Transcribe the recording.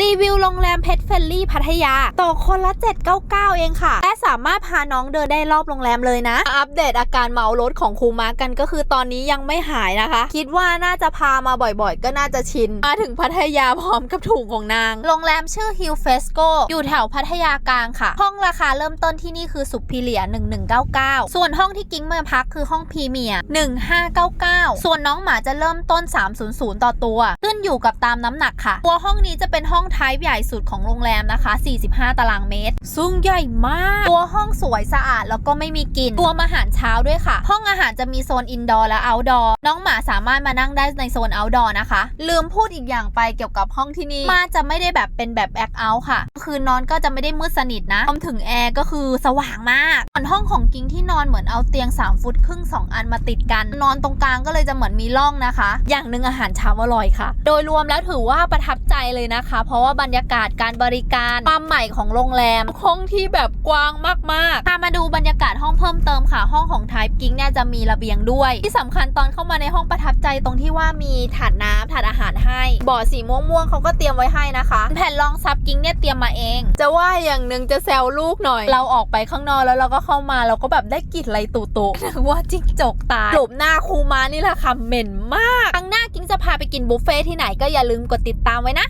รีวิวโรงแรมเพชรเฟลลี่พัทยาต่อคนละ 799 เองค่ะ และสามารถพาน้องเดินได้รอบโรงแรมเลยนะ อัปเดตอาการเมารถของครูมาร์กกันก็คือตอนนี้ยังไม่หายนะคะ คิดว่าน่าจะพามาบ่อยๆ ก็น่าจะชิน มาถึงพัทยาพร้อมกับถุงของนาง โรงแรมชื่อ Hill Fresco อยู่แถวพัทยากลางค่ะ ห้องราคาเริ่มต้นที่นี่คือสุพิเลีย1199 ส่วนห้องที่กิ้งเมื่อพักคือห้องพรีเมียร์1599 ส่วนน้องหมาจะเริ่มต้น 300 ต่อตัว ขึ้นอยู่กับตามน้ำหนักค่ะ ตัวห้องนี้จะเป็นห้ององไท้ายใหญ่สุดของโรงแรมนะคะ 45 ตารางเมตรซึ่งใหญ่มาก ตัวห้องสวยสะอาดแล้วก็ไม่มีกลิ่น ตัวอาหารเช้าด้วยค่ะ ห้องอาหารจะมีโซนอินดอร์และเอาท์ดอร์ น้องหมาสามารถมานั่งได้ในโซนเอาท์ดอร์นะคะ ลืมพูดอีกอย่างไปเกี่ยวกับห้องที่นี่มาจะไม่ได้แบบเป็นแบบแอคเอาท์ค่ะ คือนอนก็จะไม่ได้มืดสนิทนะรวมถึงแอร์ก็คือสว่างมากส่วนห้องของกิ้งที่นอนเหมือนเอาเตียง 3 ฟุตครึ่ง 2 อันมาติดกัน นอนตรงกลางก็เลยจะเหมือนมีร่องนะคะ อย่างหนึ่งอาหารเช้าอร่อยค่ะ โดยรวมแล้วถือว่าประทับใจเลยนะคะเพราะว่าบรรยากาศการบริการความใหม่ของโรงแรมห้องที่แบบกว้างมากๆพามาดูบรรยากาศห้องเพิ่มเติมค่ะห้องของ Type กิ้งเนี่ยจะมีระเบียงด้วย ที่สำคัญตอนเข้ามาในห้องประทับใจตรงที่ว่ามีถาดน้ำถาดอาหารให้บ่อสีม่วงๆเขาก็เตรียมไว้ให้นะคะ แผ่นรองซับกิ้งเนี่ยเตรียมมาเอง จะว่าอย่างหนึ่งจะแซวลูกหน่อย เราออกไปข้างนอกแล้วเราก็เข้ามาเราก็แบบได้กลิ่นอะไรตุตุๆนึกว่าจิ้งจกตายหลบหน้าครูมานี่แหละค่ะเหม็นมากครั้งหน้ากิ้งจะพาไปกินบุฟเฟ่ที่ไหนก็อย่าลืมกดติดตามไว้นะ